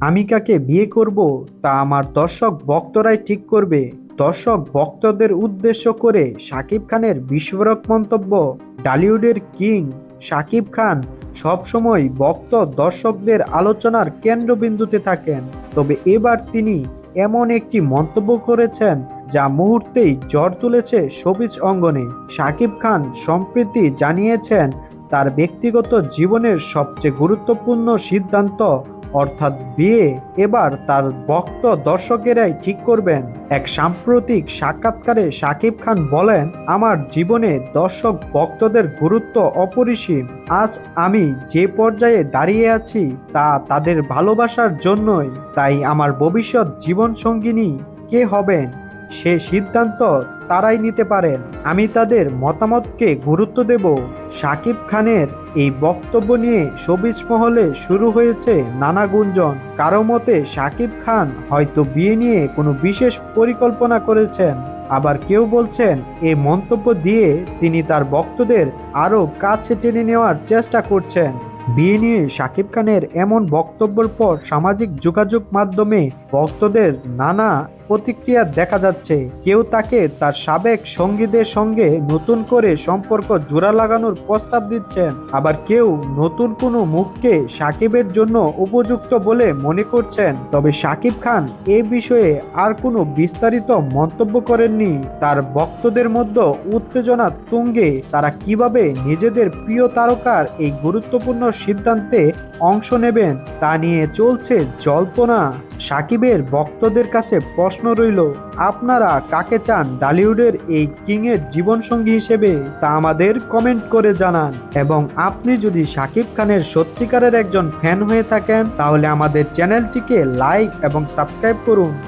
আমি কাকে বিয়ে করব তা আমার দর্শক ভক্তরাই ঠিক করবে। দর্শক ভক্তদের উদ্দেশ্য করে শাকিব খানের বিস্ফোরক মন্তব্য, ডালিউডের কিং শাকিব খান সবসময় ভক্ত দর্শকদের আলোচনার কেন্দ্রবিন্দুতে থাকেন। তবে এবার তিনি এমন একটি মন্তব্য করেছেন যা মুহূর্তেই জ্বর তুলেছে সবিজ অঙ্গনে। শাকিব খান সম্প্রতি জানিয়েছেন তার ব্যক্তিগত জীবনের সবচেয়ে গুরুত্বপূর্ণ সিদ্ধান্ত অর্থাৎ বিয়ে, এবার তার ভক্ত দর্শকেরাই ঠিক করবেন। এক সাম্প্রতিক সাক্ষাৎকারে সাকিব খান বলেন, আমার জীবনে দর্শক ভক্তদের গুরুত্ব অপরিসীম। আজ আমি যে পর্যায়ে দাঁড়িয়ে আছি, তা তাদের ভালোবাসার জন্যই। তাই আমার ভবিষ্যৎ জীবন সঙ্গিনী কে হবেন? সে সিদ্ধান্ত তারাই নিতে পারেন। আমি তাদের মতামতকে গুরুত্ব দেব। শাকিব খানের এই বক্তব্য নিয়ে সবিজ মহলে শুরু হয়েছে নানা গুঞ্জন। কারও মতে শাকিব খান হয়তো বিয়ে নিয়ে কোনো বিশেষ পরিকল্পনা করেছেন। আবার কেউ বলছেন এই মন্তব্য দিয়ে তিনি তার ভক্তদের আরও কাছে টেনে নেওয়ার চেষ্টা করছেন। বিয়ে নিয়ে শাকিব খানের এমন বক্তব্যের পর সামাজিক যোগাযোগ মাধ্যমে ভক্তদের নানা প্রতিক্রিয়া দেখা যাচ্ছে। কেউ তাকে তার সাবেক সঙ্গীদের সঙ্গে নতুন করে সম্পর্ক জোড়া লাগানোর প্রস্তাব দিচ্ছেন। আবার কেউ নতুন কোনো মুখকে সাকিবের জন্য উপযুক্ত বলে মনে করছেন। তবে সাকিব খান এ বিষয়ে আর কোনো বিস্তারিত মন্তব্য করেননি। তার ভক্তদের মধ্যে উত্তেজনা তুঙ্গে তারা কীভাবে নিজেদের প্রিয় তারকার এই গুরুত্বপূর্ণ সিদ্ধান্তে অংশ নেবেন, তা নিয়ে চলছে জল্পনা। সাকিবের ভক্তদের কাছে প্রশ্ন রইল, আপনারা কাকে চান ডালিউডের এই কিংয়ের জীবনসঙ্গী হিসেবে? তা আমাদের কমেন্ট করে জানান। এবং আপনি যদি সাকিব খানের সত্যিকারের একজন ফ্যান হয়ে থাকেন, তাহলে আমাদের চ্যানেলটিকে লাইক এবং সাবস্ক্রাইব করুন।